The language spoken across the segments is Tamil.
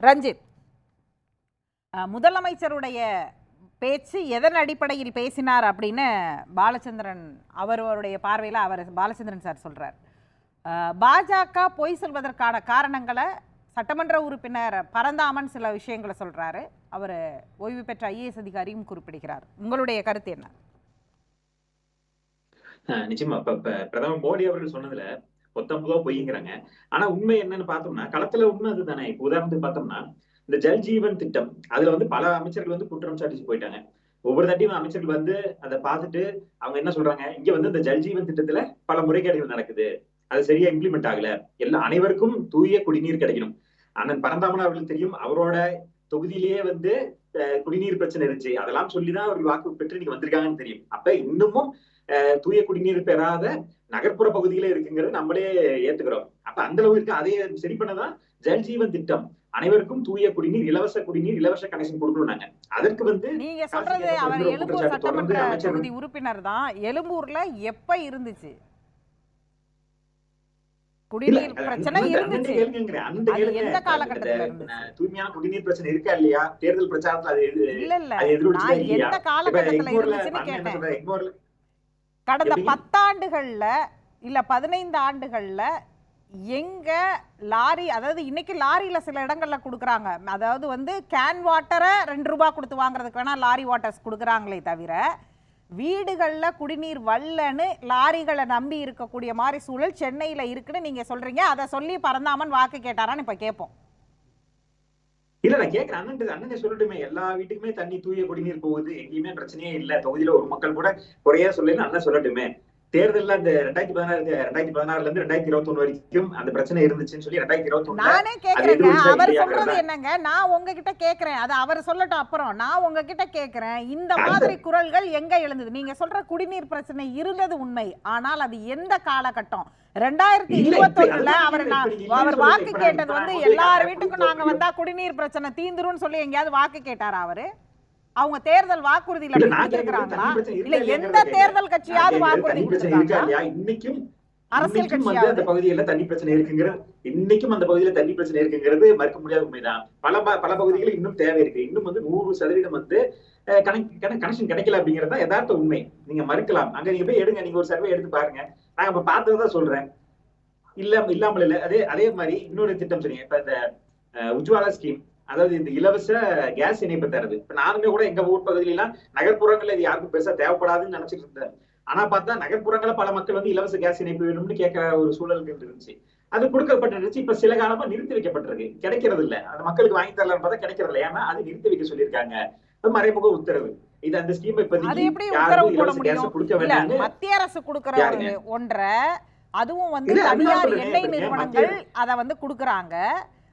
ரஞ்சித். முதலமைச்சருடைய பேச்சு எதன் அடிப்படையில் பேசினார் அப்படின்னு பாலச்சந்திரன் அவருடைய பார்வையில் அவர் பாலச்சந்திரன் சார் சொல்கிறார் பாஜக பொய் சொல்வதற்கான காரணங்களை சட்டமன்ற உறுப்பினர் பரந்தாமன் சில விஷயங்களை சொல்றாரு. அவர் ஓய்வு பெற்ற ஐஏஎஸ் அதிகாரியும் குறிப்பிடுகிறார். உங்களுடைய கருத்து என்ன? நிச்சயமா. இப்ப பிரதமர் மோடி அவர்கள் சொன்னதுல பொத்தம்பதோ பொய்ங்கிறாங்க. ஆனா உண்மை என்னன்னு பார்த்தோம்னா களத்துல உண்மை அதுதானே. இப்ப உதாரணத்துக்கு பார்த்தோம்னா இந்த ஜல் ஜீவன் திட்டம் அதுல வந்து பல அமைச்சர்கள் வந்து குற்றம் சாட்டிச்சு போயிட்டாங்க. ஒவ்வொரு தட்டியும் அமைச்சர்கள் வந்து அதை பார்த்துட்டு அவங்க என்ன சொல்றாங்க? இங்க வந்து இந்த ஜல் ஜீவன் திட்டத்துல பல முறைகேடுகள் நடக்குது. அது சரியா இம்ப்ளிமெண்ட் ஆகல. எல்லா அனைவருக்கும் தூய குடிநீர் கிடைக்கணும். அண்ணன் பரந்தாமன் அவர்களுக்கு தெரியும் அவரோட தொகுதியிலேயே வந்து அஹ், குடிநீர் பிரச்சனை இருந்துச்சு. அதெல்லாம் சொல்லிதான் அவர்கள் வாக்கு பெற்று நீங்க வந்திருக்காங்கன்னு தெரியும். அப்ப இன்னமும் தூய குடிநீர் பெறாத நகர்ப்புற பகுதிகளே இருக்குங்கிறது நம்மளே ஏத்துக்கிறோம். அப்ப அந்த அளவுக்கு அதை சரி பண்ணதான் ஜல் ஜீவன் திட்டம். அனைவருக்கும் தூய குடிநீர் இலவச குடிநீர் இலவச கனெக்ஷன் கொடுக்கணும்னாங்க அதற்கு வந்து நீங்க சொல்றது அவர் எழும்பூர் சட்டமன்ற தொகுதி உறுப்பினர் தான். எழும்பூர்ல எப்ப இருந்துச்சு? குடிநீர் பிரச்சனை இருந்துச்சு. எந்த காலகட்டத்துல தூய்மையான குடிநீர் பிரச்சனை இருக்கா இல்லையா? தேர்தல் பிரச்சாரத்துல அது இல்ல இல்ல? எந்த காலகட்டத்துல இருந்துச்சுன்னு கேட்டேன். கடந்த? பத்தாண்டுகள்ல இல்ல பதினைந்து ஆண்டுகள்ல எங்க லாரி அதாவது இன்னைக்கு லாரியில சில இடங்கள்ல கொடுக்குறாங்க. அதாவது வந்து கேன் வாட்டரை ரெண்டு ரூபாய் கொடுத்து வாங்குறதுக்கு வேணா லாரி வாட்டர்ஸ் கொடுக்குறாங்களே தவிர வீடுகள்ல குடிநீர் வல்லன்னு லாரிகளை நம்பி இருக்கக்கூடிய மாதிரி சூழல் சென்னையில இருக்குன்னு நீங்க சொல்றீங்க. அதை சொல்லி பரந்தாமன் வாக்கு கேட்டாரான்னு இப்ப கேட்போம் இல்ல நான் கேக்குறேன். அண்ணன் அண்ணனே சொல்லட்டுமே. எல்லா வீட்டுக்குமே தண்ணி தூய குடிநீர் போகுது. எங்கேயுமே பிரச்சனையே இல்ல. தொகுதியில ஒரு மக்கள் கூட குறையா சொல்லல அண்ணன் சொல்லட்டுமே. தேர்தல்ல அந்த ரெண்டாயிரத்தி பதினாறு ரெண்டாயிரத்தி பதினாறுல இருந்து ரெண்டாயிரத்தி இருபத்தி ஒண்ணு வரைக்கும் அந்த பிரச்சனை இருந்துச்சுன்னு சொல்லி ரெண்டாயிரத்தி இருபத்தி நானே கேக்குறேங்க. அவர் சொல்றது என்னங்க? நான் உங்ககிட்ட கேக்குறேன். அது அவர் சொல்லட்டும் அப்புறம். நான் உங்ககிட்ட கேக்குறேன். இந்த மாதிரி குரல்கள் எங்க எழுந்தது? நீங்க சொல்ற குடிநீர் பிரச்சனை இருந்தது உண்மை. ஆனால் அது எந்த காலகட்டம்? ரெண்டாயிரத்தி இருபத்தி ஒண்ணுல அவர் அவர் வாக்கு கேட்டது வந்து எல்லார் வீட்டுக்கும் நாங்க வந்தா குடிநீர் பிரச்சனை தீந்துரும்னு சொல்லி எங்கேயாவது வாக்கு கேட்டாரா அவரு? அவங்க தேர்தல் வாக்குறுதியில கொடுத்திருக்காங்களா இல்ல எந்த தேர்தல் கட்சியாவது. வாக்குறுதி கொடுத்திருக்காங்களா இன்னைக்கும் அரசியல் கட்சியாவது. அந்த பகுதியில தண்ணி பிரச்சனை இருக்குங்கிறது இன்னைக்கும் அந்த பகுதியில தண்ணி பிரச்சனை இருக்குங்கிறது மறுக்க முடியாத உண்மைதான். பல பல பகுதிகளில் இன்னும் தேவை இருக்கு. இன்னும் வந்து நூறு சதவீதம் வந்து கனெக்ஷன் கிடைக்கல அப்படிங்கிறது தான் யதார்த்த உண்மை. நீங்க மறுக்கலாம். அங்க நீங்க போய் எடுங்க. நீங்க ஒரு சர்வே எடுத்து பாருங்க. நாங்க இப்ப பார்த்ததான் சொல்றேன். இல்ல இல்லாமல் இல்ல. அதே அதே மாதிரி இன்னொரு திட்டம் சொன்னீங்க. இப்ப இந்த உஜ்வாலா ஸ்கீம் அதாவது இந்த இலவச கேஸ் இணைப்பு தருது. இப்ப நானுமே கூட எங்க ஊர் பகுதியில எல்லாம் நகர்ப்புறங்கள்ல இது யாருக்கும் பெருசா தேவைப்படாதுன்னு நினைச்சிட்டு இருந்தேன். ஆனா பார்த்தா நகர்ப்புறங்கள பல மக்கள் வந்து இலவச கேஸ் இணைப்பு வேணும்னு கேட்கிற ஒரு சூழல் இருந்துச்சு. அது கொடுக்கப்பட்டிருந்துச்சு. இப்ப சில காலமா நிறுத்தி வைக்கப்பட்டிருக்கு. கிடைக்கிறது இல்ல. அந்த மக்களுக்கு வாங்கி தரலாம்னு பார்த்தா கிடைக்கிறது இல்ல. ஏன்னா அது நிறுத்தி வைக்க சொல்லியிருக்காங்க. அது மறைமுக உத்தரவு. இது அந்த ஸ்கீம் அது இப்ப எப்படி யாரும் இலவச கேஸ் கொடுக்க மத்திய அரசு கொடுக்கிற? ஒன்றை அதுவும் வந்து தனியார். எண்ணெய் நிறுவனங்கள் அதை வந்து கொடுக்கறாங்க.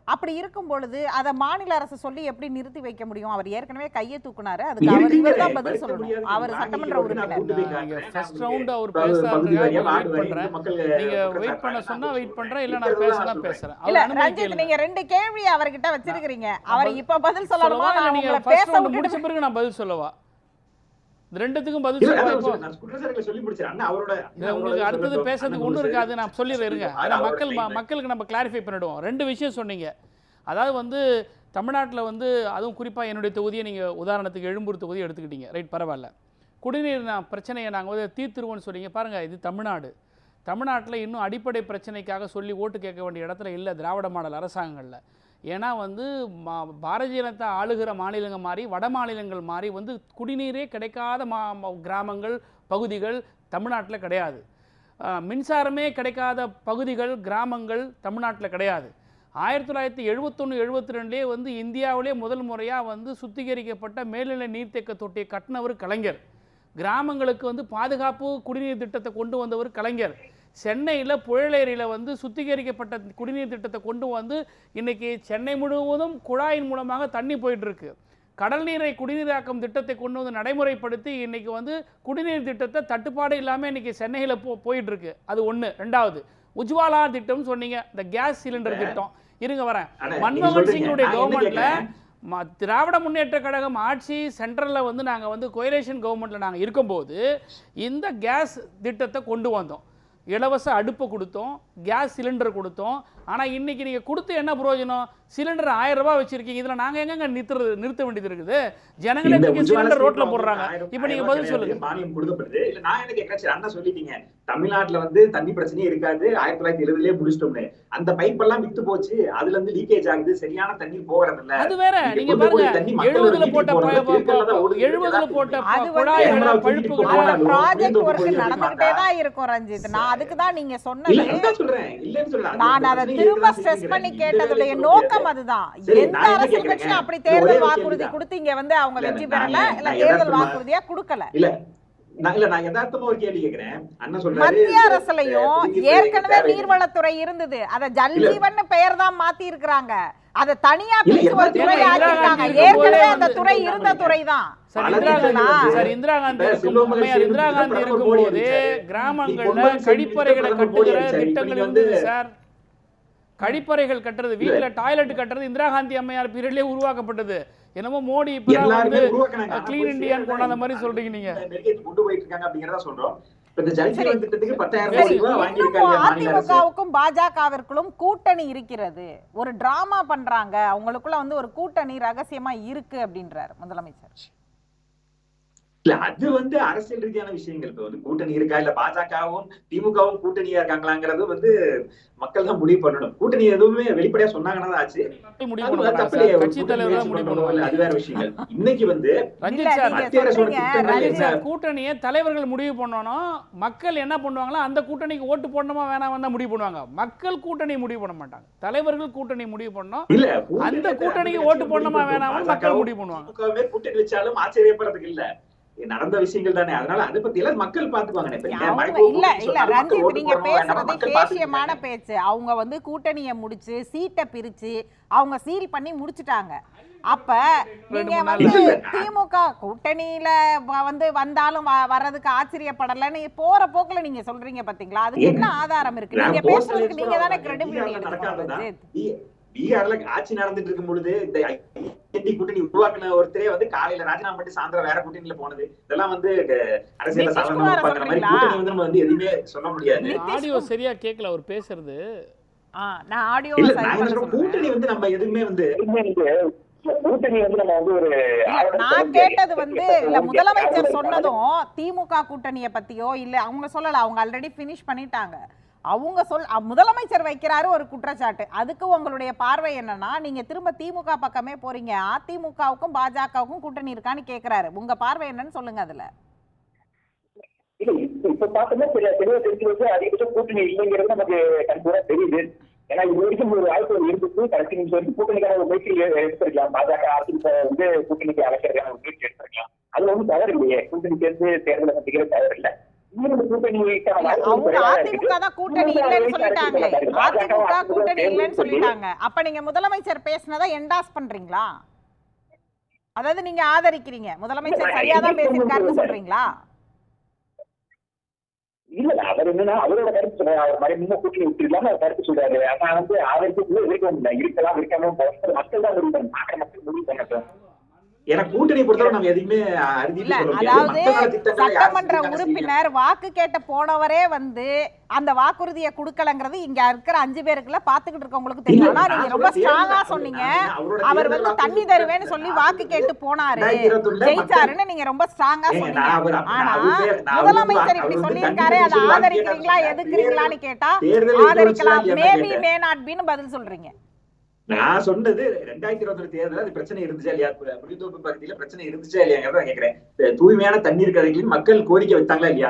அப்படி இருக்கும் பொழுது அதை மாநில அரசு சொல்லி எப்படி நிறுத்தி வைக்க முடியும் அவர் ஏற்கனவே கையை தூக்குனாரு அதுக்கு அவர் இவர் தான் பதில் சொல்லணும் முடியாது. அவர் சட்டமன்ற உறுப்பினர். ஃபர்ஸ்ட் ரவுண்ட் அவர் வாரியா வெயிட் பண்றேன் நீங்க வெயிட் பண்ண. சொன்னா வெயிட். பண்றேன் இல்ல நான் பேசினா. பேசுறேன் இல்ல அவர் அனுமதி ரஞ்சித் நீங்க ரெண்டு கேள்வி அவர்கிட்ட வச்சிருக்கீங்க அவர் இப்ப பதில் சொல்லணுமா நான் நீங்க பேச ரவுண்ட் முடிச்ச பிறகு நான் பதில் சொல்லவா ரெண்டுத்துக்கும் பதில் உங்களுக்கு அடுத்தது பேசுறதுக்கு ஒன்றும் இருக்காது நான் சொல்லிடுறேன் இருங்க. மக்கள். மக்களுக்கு நம்ம கிளாரிஃபை பண்ணிடுவோம். ரெண்டு விஷயம் சொன்னீங்க. அதாவது வந்து தமிழ்நாட்டில் வந்து அதுவும் குறிப்பாக என்னுடைய தொகுதியை நீங்கள் உதாரணத்துக்கு எழும்பூர் தொகுதி எடுத்துக்கிட்டீங்க. ரைட் பரவாயில்ல. குடிநீர் நான் பிரச்சனையை நாங்கள் வந்து தீர்த்துருவோம்னு சொன்னீங்க. பாருங்கள் இது தமிழ்நாடு. தமிழ்நாட்டில் இன்னும் அடிப்படை பிரச்சனைக்காக சொல்லி ஓட்டு கேட்க வேண்டிய இடத்துல இல்லை திராவிட மாடல் அரசாங்கங்களில். ஏன்னா வந்து மா- பாரதிய ஜனதா ஆளுகிற மாநிலங்கள் மாதிரி வட மாநிலங்கள் மாதிரி வந்து குடிநீரே கிடைக்காத மா கிராமங்கள் பகுதிகள் தமிழ்நாட்டில் கிடையாது. மின்சாரமே கிடைக்காத பகுதிகள் கிராமங்கள் தமிழ்நாட்டில் கிடையாது. ஆயிரத்தி தொள்ளாயிரத்தி எழுபத்தொன்று எழுபத்தி ரெண்டுலேயே வந்து இந்தியாவிலே முதல் முறையாக வந்து சுத்திகரிக்கப்பட்ட மேல்நிலை நீர்த்தேக்க தொட்டியை கட்டினவர் கலைஞர். கிராமங்களுக்கு வந்து பாதுகாப்பு குடிநீர் திட்டத்தை கொண்டு வந்தவர் கலைஞர். சென்னையில் புழலேரியில் வந்து சுத்திகரிக்கப்பட்ட குடிநீர் திட்டத்தை கொண்டு வந்து இன்னைக்கு சென்னை முழுவதும் குழாயின் மூலமாக தண்ணி போயிட்டு இருக்கு கடல் நீரை குடிநீராக்கும் திட்டத்தை கொண்டு வந்து நடைமுறைப்படுத்தி இன்னைக்கு வந்து குடிநீர் திட்டத்தை தட்டுப்பாடு இல்லாமல் இன்னைக்கு சென்னையில் போ போயிட்டு இருக்கு அது ஒன்று ரெண்டாவது உஜ்வாலா திட்டம்னு சொன்னீங்க. இந்த கேஸ் சிலிண்டர் திட்டம். இருங்க வரேன். மன்மோகன். சிங்குடைய? ம- திராவிட முன்னேற்ற கழகம் ஆட்சி சென்ட்ரலில் வந்து நாங்கள் வந்து கோயலேஷன் கவர்மெண்ட்டில் நாங்கள் இருக்கும்போது இந்த கேஸ் திட்டத்தை கொண்டு வந்தோம். இலவச அடுப்பை கொடுத்தோம் கேஸ் சிலிண்டர் கொடுத்தோம். ஆனால் இன்னைக்கு நீங்கள் கொடுத்து என்ன பிரயோஜனம் சிலிண்டர் ஆயிரம் ரூபாய் வச்சிருக்கீங்க. இதில் நாங்கள் எங்கங்க நிறுத்துறது நிறுத்த வேண்டியது இருக்குது? ஜனங்களே தூக்கி சிலிண்டர் ஸ்கீம்ல போடுறாங்க. இப்போ நீங்க ஆயிரம் பதில் சொல்லுங்க. மானியம் கொடுக்கப்படுது. இல்ல நான் என்ன கேட்கறேன் சரி அண்ணா சொல்லிட்டீங்க. தமிழ்நாட்டுல வந்து தண்ணி பிரச்சனையே இருக்காது. ஆயிரத்தி தொள்ளாயிரத்தி எழுபதுலயே முடிச்சிட்டோம்னு. அந்த பைப் எல்லாம் வித்து போச்சு. அதுல இருந்து லீக்கேஜ் ஆகுது. சரியான தண்ணீர் போகிறது இல்ல அது வேற. நீங்க பாருங்க. தண்ணி எழுபதுல போட்ட எழுபதுல போட்ட போனாலும் ப்ராஜெக்ட் ஒர்க் நடந்துகிட்டே. தான் இருக்கும் ரஞ்சித். நான் அதுக்கு தான் நீங்க சொன்னது. நான் அதை திரும்ப ஸ்ட்ரெஸ் பண்ணி கேட்டதுடைய நோக்கம் அதுதான். எந்த அரசியல்? கட்சியும் அப்படி தேர்தல் வாக்குறுதி. கொடுத்து இங்க வந்து அவங்க வெற்றி பெறல. இல்ல தேர்தல் வாக்குறுதியா கொடுக்கல. மத்திய அரசுலயும் ஏற்கனவே. நீர்வளத்துறை இருந்தது. அத ஜல் இல்ல. ஜீவன் பெயர் தான் மாத்தி இருக்கிறாங்க அத தனியா பிரிச்சு ஒரு துறை காந்தி ஏற்கனவே அந்த துறை இருந்த துறை தான் சார் இந்திரா காந்தி இந்திரா காந்தி இப்ப இருக்கும் செல்வமகள் அம்மையார் சேர்ந்து இந்திரா காந்தி பிரதமர் இருக்கும் மோடி போது அடிச்சாரு. நீ கிராமங்கள்ல கழிப்பறைகளை கட்டுகிற. இப்ப திட்டங்கள் இருந்தது சார் கழிப்பறைகள் கட்டுறது வீட்டுல டாய்லெட் கட்டுறது இந்திரா காந்தி அம்மையார் பீரியட்லயே உருவாக்கப்பட்டது என்னமோ மோடி எல்லாருமே வந்து Indiaன்னு சேர்றதா கொண்டாந்த மாதிரி. சொல்றீங்க நீங்க. கொண்டு போயிட்டு இருக்காங்க அப்படிங்கறத சொல்றோம் இப்ப அதிமுகவுக்கும் பாஜகவிற்குள்ளும் கூட்டணி இருக்கிறது ஒரு டிராமா பண்றாங்க அவங்களுக்குள்ள வந்து ஒரு கூட்டணி ரகசியமா இருக்கு அப்படின்றாரு முதலமைச்சர் இல்ல அது வந்து அரசியல் ரீதியான விஷயங்கள் இப்ப வந்து கூட்டணி இருக்கா இல்ல பாஜகவும் திமுகவும் கூட்டணியா இருக்காங்களாங்கிறது வந்து மக்கள் தான் முடிவு பண்ணணும். கூட்டணி எதுவுமே வெளிப்படையா சொன்னாங்கன்னா தான் ஆச்சு. அது வேற விஷயங்கள். இன்னைக்கு வந்து கூட்டணியை தலைவர்கள் முடிவு பண்ணணும். மக்கள் என்ன பண்ணுவாங்களோ அந்த கூட்டணிக்கு ஓட்டு போடணுமா வேணாம் தான் முடிவு பண்ணுவாங்க. மக்கள் கூட்டணி முடிவு பண்ண மாட்டாங்க. தலைவர்கள் கூட்டணி முடிவு பண்ணணும். இல்ல அந்த கூட்டணிக்கு ஓட்டு போடணுமா வேணாமா மக்கள் முடிவு பண்ணுவாங்க. கூட்டணி வச்சாலும் ஆச்சரியப்படுறதுக்கு இல்ல. நடந்த விஷயங்கள் தானே. அதனால அதை பத்தி எல்லாம் மக்கள் பாத்துக்குவாங்க இல்ல இல்ல ரஞ்சித் நீங்க பேசுறது பாத்துக்குவாங்க. பேச்சு. அவங்க வந்து கூட்டணியை முடிச்சு சீட்டை பிரிச்சு அவங்க சீல் பண்ணி முடிச்சிட்டாங்க. அப்ப நீங்க வந்து. திமுக கூட்டணியில வந்து வந்தாலும் வர்றதுக்கு ஆச்சரியப்படலன்னு போற போக்குல நீங்க சொல்றீங்க பாத்தீங்களா? அதுக்கு என்ன ஆதாரம் இருக்கு? நீங்க பேசுறதுக்கு நீங்க தானே கிரெடிபிலிட்டி எடுக்கணும் பீகார்ல ஆட்சி நடந்துட்டு இருக்கும் பொழுது இந்த ஐஎன்டி கூட்டணி உருவாக்குன ஒருத்தரே வந்து காலையில ராஜினாமா பண்ணி சாயந்தரம் வேற கூட்டணியில போனது. இதெல்லாம் வந்து குமாரை இருப்பாங்க. அந்த மாதிரி? கூட்டணி வந்து நம்ம வந்து எதுவுமே சொல்ல முடியாது. ஆடியோ சரியா கேட்கல அவர் பேசுறது. நான் ஆடியோ கூட்டணி வந்து நம்ம எதுவுமே வந்து கூட்டணி வந்து நம்ம வந்து ஒரு இல்ல, நான் கேட்டது வந்து இல்ல முதலமைச்சர் சொன்னதும் திமுக கூட்டணிய பத்தியோ இல்ல அவங்க சொல்லல அவங்க ஆல்ரெடி பினிஷ் பண்ணிட்டாங்க. அவங்க சொல் முதலமைச்சர் வைக்கிறாரு ஒரு குற்றச்சாட்டு. அதுக்கு உங்களுடைய பார்வை என்னன்னா நீங்க திரும்ப திமுக பக்கமே போறீங்க. அதிமுகவுக்கும் பாஜகவுக்கும் கூட்டணி இருக்கான்னு கேக்குறாரு. உங்க பார்வை என்னன்னு சொல்லுங்க அதுல. இப்ப இப்ப பார்த்தோம்னா தெளிவா தெரிஞ்சு வந்து அதிகபட்சம் கூட்டணி இல்லைங்கிறது நமக்கு கண்டிப்பா தெரியுது. ஏன்னா இது வரைக்கும் ஒரு வாய்ப்பு இருந்துச்சு. கடைசி நிமிஷம் வரைக்கும் கூட்டணிக்கான ஒரு முயற்சி எ- எடுத்திருக்கலாம். பாஜக அதிமுக வந்து கூட்டணிக்கு அழைக்கிறதுக்கான ஒரு முயற்சி எடுத்திருக்கலாம். அதுல ஒன்றும் தவறு இல்லையே. கூட்டணி சேர்ந்து தேர்தலை சந்திக்கிற தவறு இல்லை. அவங்க. அதிமுக தான் கூட்டணி இல்லைன்னு சொல்லிட்டாங்களே அதிமுக கூட்டணி இல்லைன்னு சொல்லிட்டாங்க. அப்ப நீங்க முதலமைச்சர் பேசினதை என்டாஸ் பண்றீங்களா? அதாவது நீங்க ஆதரிக்கிறீங்க. முதலமைச்சர் சரியாதான் பேசியிருக்காருன்னு சொல்றீங்களா? இல்ல அவர் என்னன்னா அவரோட கருத்து சொல்றாரு. அவர் கூட்டணி விட்டுருக்காம அவர் கருத்து சொல்றாரு. ஆனா வந்து அவருக்கு இருக்க முடியல. இருக்கலாம் இருக்காம போக மக்கள் தான் முடிவு பண்ணணும். பார்க்குற மக்கள் முடிவு பண்ணட்டும். ஏன்னா கூட்டணி பொறுத்தவரை நம்ம எதுவுமே அறுதிட்டு இல்ல அதாவது சட்டமன்ற. உறுப்பினர் வாக்கு கேட்ட போனவரே வந்து அந்த வாக்குறுதியை கொடுக்கலங்கிறது இங்க இருக்கிற அஞ்சு பேருக்குள்ள பாத்துக்கிட்டு இருக்கவங்களுக்கு தெரியும். ஆனா நீங்க ரொம்ப ஸ்ட்ராங்கா சொன்னீங்க. அவர் வந்து தண்ணி தருவேன்னு சொல்லி வாக்கு கேட்டு போனாரு. ஜெயிச்சாருன்னு நீங்க ரொம்ப ஸ்ட்ராங்கா சொன்னீங்க. ஆனா முதலமைச்சர் இப்படி சொல்லியிருக்காரு அதை ஆதரிக்கிறீங்களா எதுக்குறீங்களான்னு கேட்டா ஆதரிக்கலாம். மேபி. மே நாட் பின்னு பதில் சொல்றீங்க. நான் சொன்னது ரெண்டாயிரத்தி இருபத்தி தேர்தல் அது பிரச்சனை இருந்துச்சா இல்லையா? முடித்தோப்பு பகுதியில பிரச்சனை இருந்துச்சா இல்லையாங்கிறத கேட்கிறேன் இந்த தூய்மையான தண்ணீர் கிடைக்கல மக்கள் கோரிக்கை வைத்தாங்களா இல்லையா?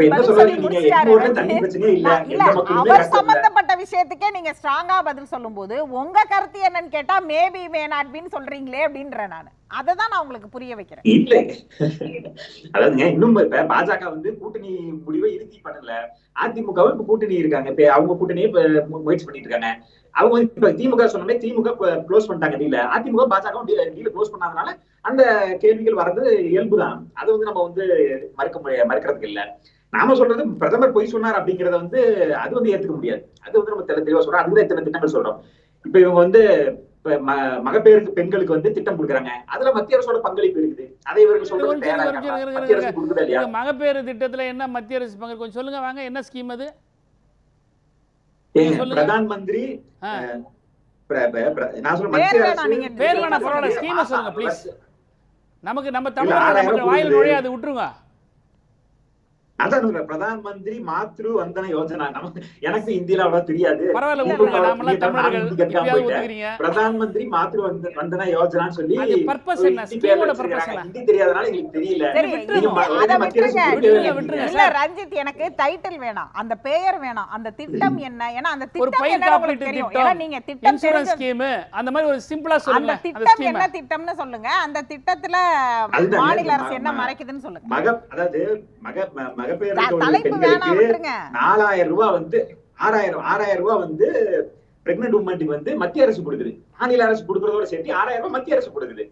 என்ன சொல்றீங்க தண்ணி பிரச்சனையே இல்ல. எந்த மக்களுமே விஷயத்துக்கே நீங்க ஸ்ட்ராங்கா பதில் சொல்லும்போது உங்க கருத்து என்னன்னு கேட்டா மேபி மே நாட் பின்னு சொல்றீங்களே அப்படின்றேன் நான். அதை தான் நான் உங்களுக்கு புரிய வைக்கிறேன். இல்ல. அதாவதுங்க இன்னும் இப்ப பாஜக வந்து கூட்டணி முடிவை இறுதி பண்ணல. அதிமுகவும் இப்ப கூட்டணி இருக்காங்க. இப்ப அவங்க கூட்டணியை முயற்சி பண்ணிட்டு இருக்காங்க. அவங்க வந்து இப்ப திமுக சொன்ன மாதிரி திமுக க்ளோஸ் பண்ணிட்டாங்க டீல அதிமுக பாஜகவும் டீல க்ளோஸ் பண்ணாதனால அந்த கேள்விகள் வர்றது இயல்புதான். அது வந்து நம்ம வந்து மறுக்க முடிய மறுக்கிறதுக்கு இல்ல. நாம சொல்றது பிரதமர் பொய் சொன்னார் அப்படிங்கறத வந்து அது வந்து ஏத்துக்க முடியாது. அது வந்து நம்ம தெளி- தெளிவா சொல்றோம். அதுதான் இத்தனை திட்டங்கள் சொல்றோம். இப்ப இவங்க வந்து மகப்பேருக்கு பெண்களுக்கு வந்து திட்டம் கொடுக்குறாங்க. அதுல மத்திய அரசோட பங்களிப்பு இருக்குது. அதை இவர்கள் ஒரு சொல்றது மகப்பேறு திட்டத்துல என்ன மத்திய அரசு பங்கு கொஞ்சம் சொல்லுங்க வாங்க. என்ன ஸ்கீம் அது. பிரதான் மந்திரி நான் சொல்ற பேர் மத்திய வேணாம், அரசு நீங்க பேர் வேணாம், scheme பரவாயில்ல, சொல்லுங்க. scheme சொல்லுங்க, please. நமக்கு நம்ம தமிழ் வாயில் கொடுக்குது. நுழைய அது விட்டுருங்க அதான் சொல்றேன் பிரதான் மந்திரி மாத்ரு வந்தன யோஜனா. நமக்கு எனக்கு இந்தியில அவ்வளவு தெரியாது. பிரதான் மந்திரி மாத்ரு வந்த வந்தன யோஜனான்னு சொல்லி? ஹிந்தி தெரியாதனால எங்களுக்கு தெரியல. ரஞ்சித் எனக்கு டைட்டில் வேணாம். அந்த பெயர் வேணாம். அந்த திட்டம் என்ன? ஏன்னா அந்த திட்டம் பயிர் என்ன தெரியும். நீங்க திட்டம் ஸ்கீம் அந்த மாதிரி ஒரு சிம்பிளா சொல்லுங்க அந்த திட்டம் என்ன திட்டம்னு சொல்லுங்க. அந்த திட்டத்துல மாநில அரசு என்ன மறைக்குதுன்னு சொல்லுங்க. மக அதாவது மக மகப்பேறு பெண்களுக்கு நாலாயிரம் ரூபாய் வந்து ஆறாயிரம் ஆறாயிரம் ரூபாய் வந்து பிரெக்னென்ட் உமனுக்கு வந்து மத்திய அரசு கொடுக்குது. மாநில அரசு கொடுக்கறதோட சேர்த்து ஆறாயிரம் ரூபாய் மத்திய அரசு கொடுக்குது.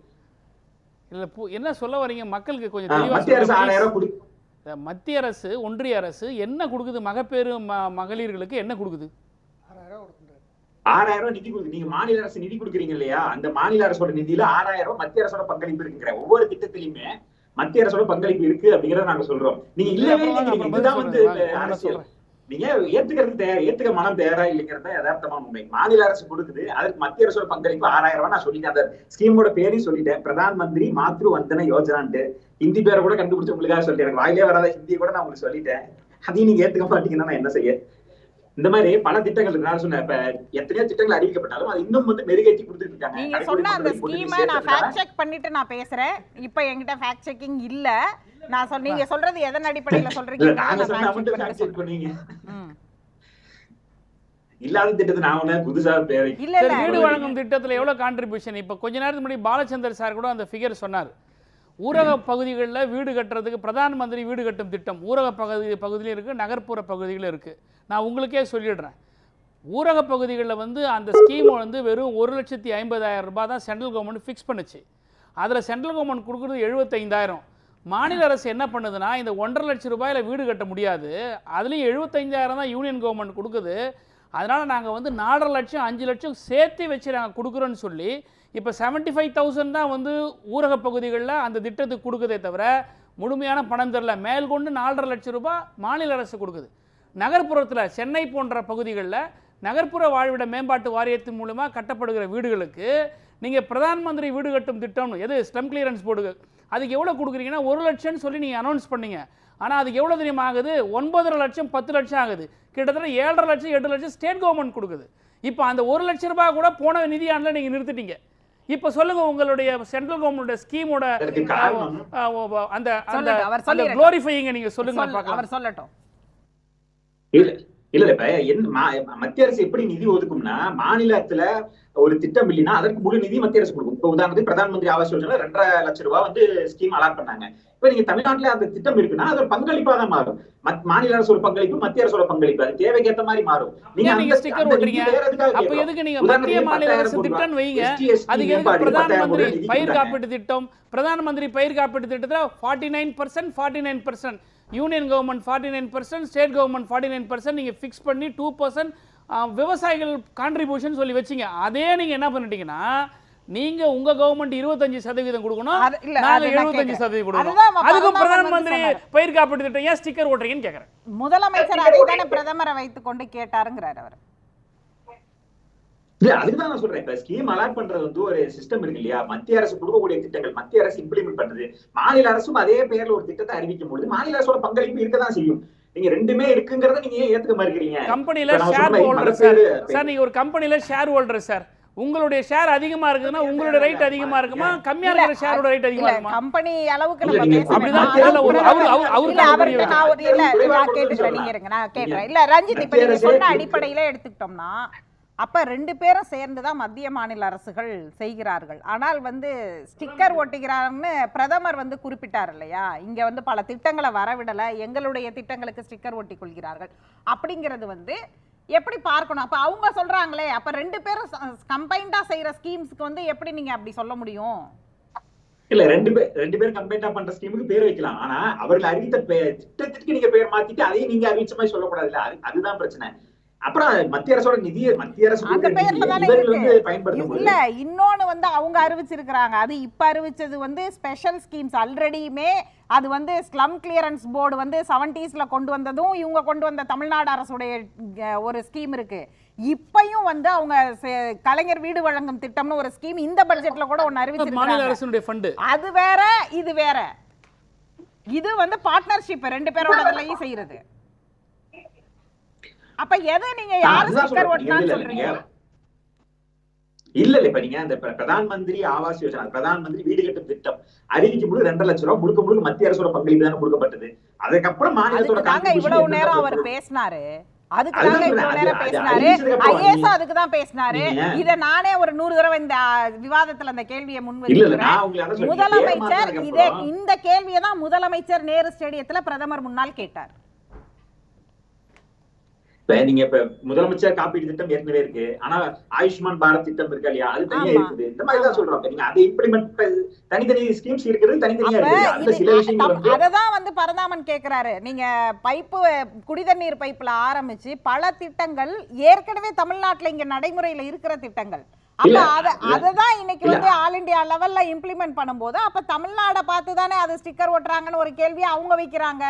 இல்ல பூ- என்ன சொல்ல வரீங்க? மக்களுக்கு கொஞ்சம் மத்திய அரசு ஆறாயிரம் கொடு மத்திய அரசு ஒன்றிய அரசு என்ன கொடுக்குது? மகப்பேறு ம- மகளிர்களுக்கு என்ன கொடுக்குது? ஆறாயிரம் ரூபாய் நிதி கொடுக்குது. நீங்க மாநில அரசு நிதி கொடுக்குறீங்க இல்லையா? அந்த மாநில அரசோட நிதியில ஆறாயிரம் ரூபாய் மத்திய அரசோட பங்களிப்பு இருக்குங்கிற ஒவ்வொரு திட்டத்திலயுமே மத்திய அரசோட பங்களிப்பு இருக்கு அப்படிங்கறத நாங்க சொல்றோம். நீங்க இல்லவே இதுதான் வந்து அரசியல். நீங்க ஏத்துக்கிறதுக்கு தயார் ஏத்துக்க மனம் தயாரா இல்லைங்கிறத யதார்த்தமான உண்மை. மாநில அரசு கொடுக்குது அதுக்கு மத்திய அரசோட பங்களிப்பு ஆறாயிரம் ரூபாய் நான் சொல்லிட்டேன். அந்த ஸ்கீமோட பேரையும் சொல்லிட்டேன். பிரதான் மந்திரி மாத்ரு வந்தன யோஜனான்ட்டு. ஹிந்தி பேரை கூட கண்டுபிடிச்சு உங்களுக்காக சொல்லிட்டேன். எனக்கு வாயிலே வராத ஹிந்தி கூட நான் உங்களுக்கு சொல்லிட்டேன். அதையும் நீங்க ஏத்துக்க மாட்டீங்கன்னா நான் என்ன செய்ய? இந்த மாதிரி பல திட்டங்கள் இருக்கு. நான் சொன்னேன் இப்ப எத்தனையோ திட்டங்கள் அறிவிக்கப்பட்டாலும் அது இன்னும் வந்து மெருகேற்றி கொடுத்துட்டு இருக்காங்க. நீங்க சொன்ன அந்த ஸ்கீமை நான் ஃபேக்ட் செக் பண்ணிட்டு நான் பேசுறேன். இப்போ என்கிட்ட ஃபேக்ட் செக்கிங் இல்ல. நான் சொல் நீங்க சொல்றது எதன் அடிப்படையில சொல்றீங்க? நாங்க நான் சொன்னா மட்டும் check சொல்றேன். பண்ணீங்க. இல்லாத திட்டத்தை நான் ஒண்ணு புதுசா பேரை இல்ல வீடு வழங்கும் திட்டத்துல எவ்வளவு கான்ட்ரிபியூஷன் இப்ப கொஞ்ச நேரத்துக்கு முன்னாடி பாலச்சந்தர் சார் கூட அந்த ஃபிகர் சொன்னார். ஊரக பகுதிகளில் வீடு கட்டுறதுக்கு பிரதான் மந்திரி வீடு கட்டும் திட்டம் ஊரக பகுதி பகுதியிலும் இருக்கு நகர்ப்புற பகுதியிலும் இருக்கு. நான் உங்களுக்கே சொல்லிடுறேன். ஊரக பகுதிகளில் வந்து அந்த ஸ்கீம் வந்து வெறும் ஒரு லட்சத்தி ஐம்பதாயிரம் ரூபாய் தான் சென்ட்ரல் கவர்மெண்ட் ஃபிக்ஸ் பண்ணுச்சு. அதில் சென்ட்ரல் கவர்மெண்ட் கொடுக்குறது எழுபத்தைந்தாயிரம் மாநில அரசு என்ன பண்ணுதுன்னா இந்த ஒன்றரை லட்சம் ரூபாயில் வீடு கட்ட முடியாது. அதுலேயும் எழுபத்தஞ்சாயிரம் தான் யூனியன் கவர்மெண்ட் கொடுக்குது. அதனால் நாங்கள் வந்து நாலரை லட்சம் அஞ்சு லட்சம் சேர்த்து வச்சு நாங்கள் கொடுக்குறோன்னு சொல்லி இப்போ செவன்ட்டி ஃபைவ் தௌசண்ட் தான் வந்து ஊரக பகுதிகளில் அந்த திட்டத்துக்கு கொடுக்குதே தவிர முழுமையான பணம் தெரில. மேல்கொண்டு நாலரை லட்சம் ரூபாய் மாநில அரசு கொடுக்குது. நகர்ப்புறத்தில் சென்னை போன்ற பகுதிகளில் நகர்ப்புற வாழ்விட மேம்பாட்டு வாரியத்தின் மூலமாக கட்டப்படுகிற வீடுகளுக்கு நீங்கள் பிரதான் மந்திரி வீடு கட்டும் திட்டம்னு எது? ஸ்டம் கிளியரன்ஸ் போர்டு அதுக்கு எவ்வளோ கொடுக்குறீங்கன்னா ஒரு லட்சம்னு சொல்லி நீங்கள் அனௌன்ஸ் பண்ணீங்க. ஆனால் அதுக்கு எவ்வளோ தெரியுமா ஆகுது? ஒன்பதரை லட்சம் பத்து லட்சம் ஆகுது. கிட்டத்தட்ட ஏழரை லட்சம் எட்டு லட்சம் ஸ்டேட் கவர்மெண்ட் கொடுக்குது. இப்போ அந்த ஒரு லட்ச ரூபாய் கூட போன நிதியாண்டில் நீங்கள் நிறுத்திட்டீங்க. இப்போ சொல்லுங்க உங்களுடைய சென்ட்ரல் கவர்மெண்டோட ஸ்கீமோட அந்த அந்த. க்ளோரிஃபையிங்க நீங்க சொல்லுங்க அவர் சொல்லட்டும். இல்ல இல்ல இப்ப என் மா- மத்திய அரசு எப்படி நிதி ஒதுக்கும்னா மாநிலத்துல ஒரு திட்டம் இல்லைன்னா அதற்கு முழு நிதி மத்திய அரசு கொடுக்கும். இப்ப உதாரணத்துக்கு பிரதான் மந்திரி ஆவாஸ் யோஜனா ரெண்டரை லட்சம் ரூபாய் வந்து ஸ்கீம் அலாட் பண்ணாங்க. இப்ப நீங்க தமிழ்நாட்டுல அந்த திட்டம் இருக்குன்னா அது ஒரு பங்களிப்பா தான் மாறும். மாநில அரசோட பங்களிப்பு மத்திய அரசோட பங்களிப்பு அது தேவைக்கு ஏத்த மாதிரி மாறும். நீங்க நீங்க நிதி ஓட்டுறீங்க? அப்ப? எதுக்கு நீங்க மத்திய மாநில அரசு திட்டம் வைங்க. அதுக்கு எதுக்கு பிரதான் மந்திரி பயிர். காப்பீட்டு திட்டம்? பிரதான் மந்திரி பயிர் காப்பீட்டு திட்டத்தில் forty nine percent forty nine percent union government forty nine percent state government forty nine percent நீங்கள் ஃபிக்ஸ் பண்ணி டூ பர்சன்ட் விவசாயிகள் கான்ட்ரிபியூஷன் சொல்லி வச்சீங்க அதே நீங்கள் என்ன பண்ணிட்டீங்கன்னா நீங்க உங்க கவர்மெண்ட் இருபத்தஞ்சு சதவீதம் கொடுக்கணும் நாங்க எழுபத்தஞ்சு. சதவீதம் கொடுக்கணும் அதுக்கும் வந்து மந்திரி. பயிர் காப்பீட்டு திட்டம் ஏன் ஸ்டிக்கர் ஓட்டுறீங்கன்னு கேட்குறேன் முதலமைச்சர் அதை பிரதமரை வைத்துக் கொண்டு கேட்டாருங்கிறார் அவர் இல்ல அதுக்குதான் நான் சொல்றேன். இப்ப ஸ்கீம் அலாட் பண்றது வந்து ஒரு சிஸ்டம் இருக்கு இல்லையா? மத்திய அரசு கொடுக்கக்கூடிய திட்டங்கள் மத்திய அரசு இம்ப்ளிமெண்ட் பண்றது. மாநில அரசும் அதே பேர்ல ஒரு திட்டத்தை அறிவிக்கும் பொழுது மாநில அரசோட பங்களிப்பு இருக்கதான் செய்யும். நீங்க ரெண்டுமே இருக்குங்கிறத நீங்க ஏன் ஏத்துக்க மறுக்கிறீங்க கம்பெனில ஷேர் ஹோல்டர் சார். சார் நீங்க ஒரு கம்பெனில ஷேர் ஹோல்டர் சார். உங்களுடைய ஷேர் அதிகமா இருக்குதுன்னா உங்களுடைய ரைட் அதிகமா இருக்குமா? கம்மியா இருக்கிற ஷேரோட ரைட் அதிகமா இல்ல இருக்குமா? கம்பெனி அளவுக்கு இல்ல, நம்ம நீங்க பேச அப்படிதான். தெரியல, ஒரு- ஆனா அவரு- அவரு- அவருக்கு இல்ல, நான் ஒரு- இல்ல, நான் கேட்டுக்கிறேன், நீங்க. இருங்க, நான் கேட்கிறேன். இல்ல, ரஞ்சித், இப்ப நீங்க சொன்ன அடிப்படையில எடுத்துக்கிட்டோம்னா அப்ப ரெண்டு பேரும் சேர்ந்துதான் மத்திய மாநில அரசுகள் செய்கிறார்கள். ஆனால் வந்து ஸ்டிக்கர் ஒட்டுகிறாங்கன்னு பிரதமர் வந்து குறிப்பிட்டார் இல்லையா? இங்க வந்து பல திட்டங்களை வரவிடல எங்களுடைய திட்டங்களுக்கு ஸ்டிக்கர் ஒட்டி கொள்கிறார்கள். அப்படிங்கிறது வந்து எப்படி பார்க்கணும்? அப்ப அவங்க சொல்றாங்களே அப்ப ரெண்டு பேரும் கம்பைண்டா செய்யற ஸ்கீம்ஸ்க்கு வந்து எப்படி நீங்க அப்படி சொல்ல முடியும்? இல்ல ரெண்டு பேர் ரெண்டு பேரும் கம்பைண்டா பண்ற ஸ்கீமுக்கு பேர் வைக்கலாம். ஆனா அவர்கள் அறிவித்த திட்டத்திற்கு நீங்க பேர் மாத்திட்டு அதையும் நீங்க அறிவிச்ச மாதிரி சொல்லக்கூடாதுல்ல அது- அதுதான் பிரச்சனை. அப்புறம் மத்திய அரசோட நிதியை மத்திய அரசு அந்த நிதியை தானே இருக்கு. இல்ல இன்னொன்னு வந்து அவங்க அறிவிச்சிருக்கிறாங்க. அது இப்ப அறிவிச்சது வந்து ஸ்பெஷல் ஸ்கீம்ஸ் ஆல்ரெடியுமே அது வந்து ஸ்லம் கிளியரன்ஸ் போர்டு வந்து செவன்டீஸ்ல கொண்டு வந்ததும் இவங்க கொண்டு வந்த தமிழ்நாடு அரசுடைய ஒரு ஸ்கீம் இருக்கு. இப்பயும் வந்து அவங்க கலைஞர் வீடு வழங்கும் திட்டம்னு ஒரு ஸ்கீம் இந்த பட்ஜெட்ல கூட ஒன்னு மாநில அறிவிச்சிருக்காங்க அரசினுடைய ஃபண்டு அது வேற இது வேற. இது வந்து பார்ட்னர்ஷிப் ரெண்டு பேரோட இதுலயும் செய்யறது. அப்ப எதை நீங்க யாரு ஸ்டிக்கர் இல்ல, சொல்றீங்க? இல்ல, இல்ல. இப்ப நீங்க அந்த பிர- பிரதான் மந்திரி ஆவாஸ் யோஜனா பிரதான் மந்திரி வீடு கட்டும் திட்டம். அறிவிக்கும் போது ரெண்டரை லட்சம் ரூபாய் முழுக்க முழுக்க மத்திய அரசோட பங்களிப்பு தானே கொடுக்கப்பட்டது. அதுக்கப்புறம் மாநிலத்தோட இவ்வளவு நேரம் அவர்? பேசினாரு. அதுக்கு. இவ்வளவு நேரம் பேசினாரு. ஐஏஎஸ் அதுக்கு தான் பேசினாரு. இத நானே ஒரு நூறு தடவை இந்த விவாதத்துல அந்த கேள்வியை முன் இல்ல இல்ல வச்சிருக்கிறேன் நான் உங்களுக்கு அதான் சொல்றேன். பேர் முதலமைச்சர் இதே இந்த கேள்வியை தான் முதலமைச்சர் நேரு ஸ்டேடியத்துல பிரதமர் முன்னால் கேட்டார். நீங்க இப்ப முதலமைச்சர் காப்பீடு திட்டம் ஏற்கனவே இருக்கு. ஆனா ஆயுஷ்மான் பாரத் திட்டம் இருக்கு இல்லையா? அது தனியா. இருக்குது. இந்த மாதிரி தான் சொல்றோம் நீங்க அதை இம்ப்ளிமெண்ட் தனித்தனி ஸ்கீம்ஸ் இருக்கிறது தனித்தனியா அதுல இது சில விஷயங்கள் அததான் வந்து பரந்தாமன் கேக்குறாரு. நீங்க பைப்பு குடிதண்ணீர் பைப்புல ஆரம்பிச்சு பல திட்டங்கள் ஏற்கனவே தமிழ்நாட்டுல இங்க நடைமுறையில இருக்கிற திட்டங்கள். அப்ப அத. அததான் இன்னைக்கு. வந்து ஆல் இந்தியா லெவல்ல இம்ப்ளிமெண்ட் பண்ணும்போது அப்ப தமிழ்நாட பார்த்து தானே அது ஸ்டிக்கர் ஒட்டுறாங்கன்னு ஒரு கேள்வியை அவங்க வைக்கிறாங்க.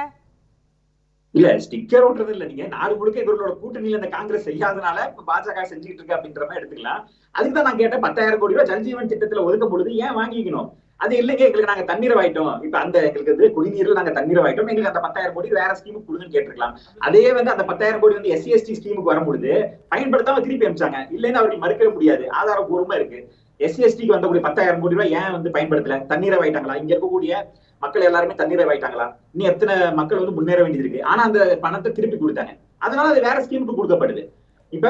இல்ல ஸ்டிக்கர் ஓட்டுறது இல்ல நீங்க. நாடு முழுக்க இவர்களோட கூட்டணியில இந்த காங்கிரஸ் செய்யாதனால இப்ப பாஜக செஞ்சுக்கிட்டு இருக்கு அப்படின்ற மாதிரி எடுத்துக்கலாம். அதுக்கு தான் நான் கேட்டேன் பத்தாயிரம் கோடி ரூபாய் ஜல்ஜீவன் திட்டத்துல ஒதுக்கும் பொழுது ஏன் வாங்கிக்கணும்? அது இல்லைங்க எங்களுக்கு நாங்க தண்ணீர் வாயிட்டோம் இப்ப அந்த எங்களுக்கு வந்து குடிநீர்ல நாங்க தண்ணீர் வாயிட்டோம் எங்களுக்கு அந்த பத்தாயிரம் கோடி வேற ஸ்கீமுக்கு கொடுங்கன்னு கேட்டிருக்கலாம். அதே வந்து அந்த பத்தாயிரம் கோடி வந்து எஸ்சி எஸ்டி ஸ்கீமுக்கு வரும்பொழுது பயன்படுத்தாம திருப்பி அனுப்பிச்சாங்க. இல்லைன்னு அவர்கள் மறுக்கவே முடியாது. ஆதாரபூர்வமா இருக்கு. எஸ்சி எஸ்டிக்கு வந்தக்கூடிய பத்தாயிரம் கோடி ரூபாய் ஏன் வந்து பயன்படுத்தல? தண்ணீரை வாயிட்டாங்களா இங்க இருக்கக்கூடிய மக்கள் எல்லாருமே தண்ணீரை வாயிட்டாங்களா இன்னும் எத்தனை மக்கள் வந்து முன்னேற வேண்டியது இருக்கு ஆனா அந்த பணத்தை திருப்பி கொடுத்தாங்க. அதனால அது வேற ஸ்கீமுக்கு கொடுக்கப்படுது. இப்ப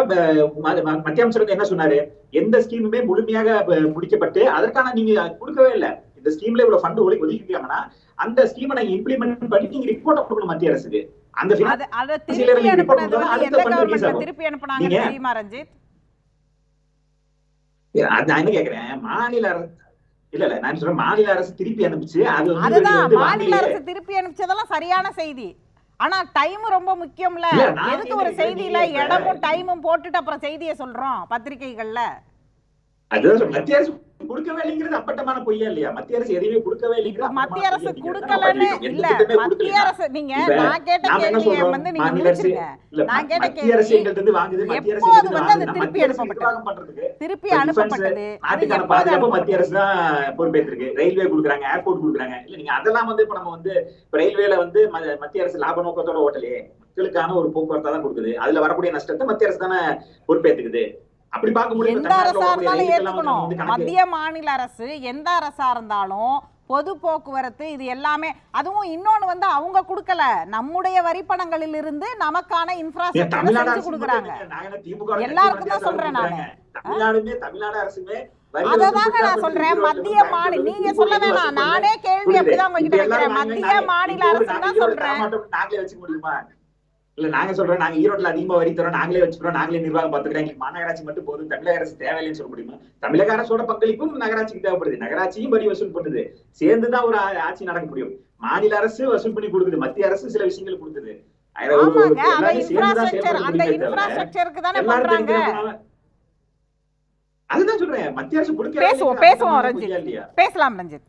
மத்திய அமைச்சர் வந்து என்ன சொன்னாரு? எந்த ஸ்கீமுமே முழுமையாக முடிக்கப்பட்டு அதற்கான நீங்க கொடுக்கவே இல்ல. இந்த ஸ்கீம்ல இவ்வளவு ஃபண்ட் ஒதுக்கி ஒதுக்கிருக்காங்கன்னா அந்த ஸ்கீமை நீங்க இம்ப்ளிமெண்ட் பண்ணி நீங்க ரிப்போர்ட் கொடுக்கணும் மத்திய அரசுக்கு. அந்த திருப்பி அனுப்புனாங்க தெரியுமா ரஞ்சித்? நான் என்ன கேக்குறேன்? மாநில அரசு இல்ல இல்ல நான் சொல்றேன் மாநில அரசு திருப்பி அனுப்பிச்சு அது அதுதான் மாநில. அரசு திருப்பி அனுப்பிச்சதெல்லாம் சரியான செய்தி ஆனா டைம் ரொம்ப முக்கியம்ல எதுக்கு ஒரு செய்தியில இடமும் டைமும் போட்டுட்டு அப்புறம் செய்தியை சொல்றோம் பத்திரிகைகள்ல அதுதான். மத்திய அரசு கொடுக்கவே இல்லைங்கிறது அப்பட்டமான பொய்யா இல்லையா? மத்திய அரசு எதையுமே கொடுக்கவே இல்லைங்கிறது மத்திய அரசு கொடுக்கலன்னு இல்ல. மத்திய அரசு நீங்க நான் கேட்ட கேள்வியை? வந்து நீங்க இல்ல, நான் கேட்ட மத்திய அரசு எங்கள்ட்ட இருந்து வாங்குது மத்திய அரசு எப்போது வந்து அது. திருப்பி அனுப்பப்பட்டது? திருப்பி அனுப்பப்பட்டது? நாட்டுக்கான பாதுகாப்பு மத்திய அரசு தான் பொறுப்பேற்றிருக்கு ரயில்வே கொடுக்குறாங்க ஏர்போர்ட் கொடுக்குறாங்க. இல்ல நீங்க அதெல்லாம் வந்து இப்ப நம்ம வந்து ரயில்வேல வந்து மத்திய அரசு லாப நோக்கத்தோட ஓட்டலையே. மக்களுக்கான ஒரு போக்குவரத்தா தான் கொடுக்குது. அதுல வரக்கூடிய நஷ்டத்தை மத்திய அரசு தானே பொறுப்பேற்றுக்குது அப்படி பார்க்கும்போது எந்த அரசா இருந்தாலும் ஏத்துக்கணும். மத்திய மாநில அரசு எந்த அரசா இருந்தாலும் பொது போக்குவரத்து இது எல்லாமே அதுவும் இன்னொன்னு வந்து அவங்க கொடுக்கல. நம்முடைய வரிப்பணங்களில் இருந்து நமக்கான இன்ஃப்ராஸ்ட்ரக்சர் செஞ்சு கொடுக்குறாங்க. எல்லாருக்கும் தான் சொல்றேன் கொடுக்குறாங்க. தமிழ்நாடுமே தமிழ்நாடு அரசுமே அததாங்க நான் சொல்றேன். மத்திய மாநில நீங்க சொல்ல வேணாம். நானே கேள்வி. அப்படிதான் உங்ககிட்ட வைக்கிறேன். மத்திய மாநில அரசு தான் சொல்றேன். இல்ல நாங்க சொல்றோம் நாங்க ஈரோட்ல அதிகமா வரி தரோம் நாங்களே வச்சுக்கிறோம் நாங்களே நிர்வாகம் பார்த்துக்கிறோம். எங்களுக்கு மாநகராட்சி மட்டும் போதும் தமிழக அரசு தேவையில்லைன்னு சொல்ல முடியுமா? தமிழக அரசோட பங்களிப்பும் நகராட்சிக்கு தேவைப்படுது. நகராட்சியும் வரி வசூல் பண்ணுது. சேர்ந்துதான் ஒரு ஆட்சி நடக்க முடியும். மாநில அரசு வசூல் பண்ணி கொடுக்குது. மத்திய அரசு சில விஷயங்கள் கொடுக்குது. அதுதான் சொல்றேன். மத்திய அரசு கொடுக்க பேசுவோம், பேசுவோம், ரஞ்சித். இல்லையா? பேசலாம் ரஞ்சித்.